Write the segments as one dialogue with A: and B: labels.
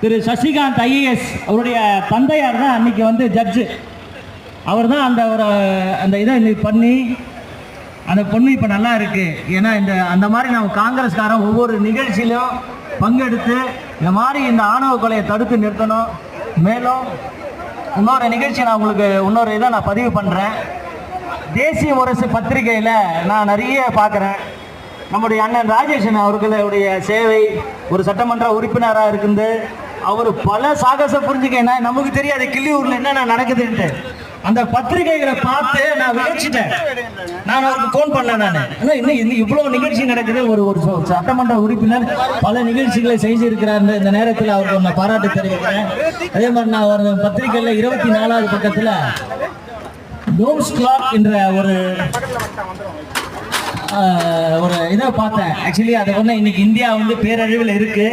A: திரு Sasikanth IAS அவருடைய தந்தையார் தான் அன்றைக்கி வந்து ஜட்ஜு அவர் தான் அந்த ஒரு அந்த இதை இன்னைக்கு பண்ணி அந்த பொண்ணு இப்போ நல்லா இருக்குது ஏன்னா இந்த அந்த மாதிரி நம்ம காங்கிரஸ்காரன் ஒவ்வொரு நிகழ்ச்சியிலும் பங்கெடுத்து இந்த மாதிரி இந்த ஆணவ கொலையை தடுத்து நிறுத்தணும். மேலும் இன்னொரு நிகழ்ச்சி நான் உங்களுக்கு இன்னொரு இதை நான் பதிவு பண்ணுறேன் தேசிய முரசு பத்திரிகையில் நான் நிறைய பார்க்குறேன். நம்முடைய அண்ணன் ராஜேஷன் அவர்களுடைய சேவை ஒரு சட்டமன்ற உறுப்பினராக இருக்குது அவர் பல சாகச புரிஞ்சுக்கேன்னா நமக்கு தெரியாது கிள்ளியூரில் என்னென்ன நடக்குதுன்ட்டு. அந்த பத்திரிகைகளை பார்த்து நான் விளைச்சிட்டேன் நான் அவருக்கு ஃபோன் பண்ணல நான். ஆனால் இன்னும் இன்னும் இவ்வளோ நிகழ்ச்சி நடக்குது? ஒரு ஒரு சட்டமன்ற உறுப்பினர் பல நிகழ்ச்சிகளை செய்திருக்கிறார் இந்த- நேரத்தில் அவருக்கு நான் பாராட்டு தெரிவிக்கிறேன். அதே மாதிரி நான் ஒரு பத்திரிகையில் இருபத்தி நாலாவது பக்கத்தில் டோம்ஸ் கிளாக் என்ற ஒரு ஒரு இதை பார்த்தேன் ஆக்சுவலி அதை ஒன்று இன்னைக்கு இந்தியா வந்து பேரழிவில் இருக்கு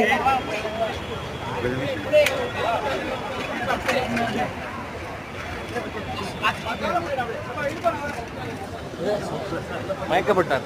B: மயக்கப்பட்டார்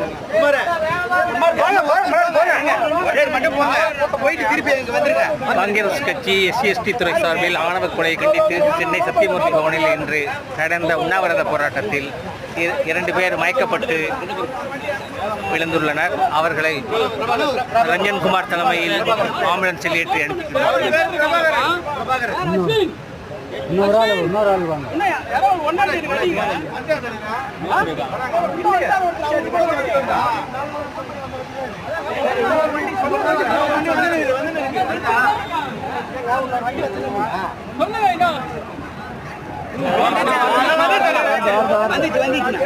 B: காங்கிரஸ் கட்சி எஸ்சி எஸ்டி துறை சார்பில் ஆணவ கொலையை கண்டித்து சென்னை சத்தியமூர்த்தி பவனில் இன்று நடந்த உண்ணாவிரத போராட்டத்தில் இரண்டு பேர் மயக்கப்பட்டு விழுந்துள்ளனர். அவர்களை ரஞ்சன்குமார் தலைமையில் ஆம்புலன்ஸில் ஏற்றி அனுப்பினார் இன்னொரு ஆள் இன்னொரு ஆள் வாங்க வந்துச்சு வந்துச்சு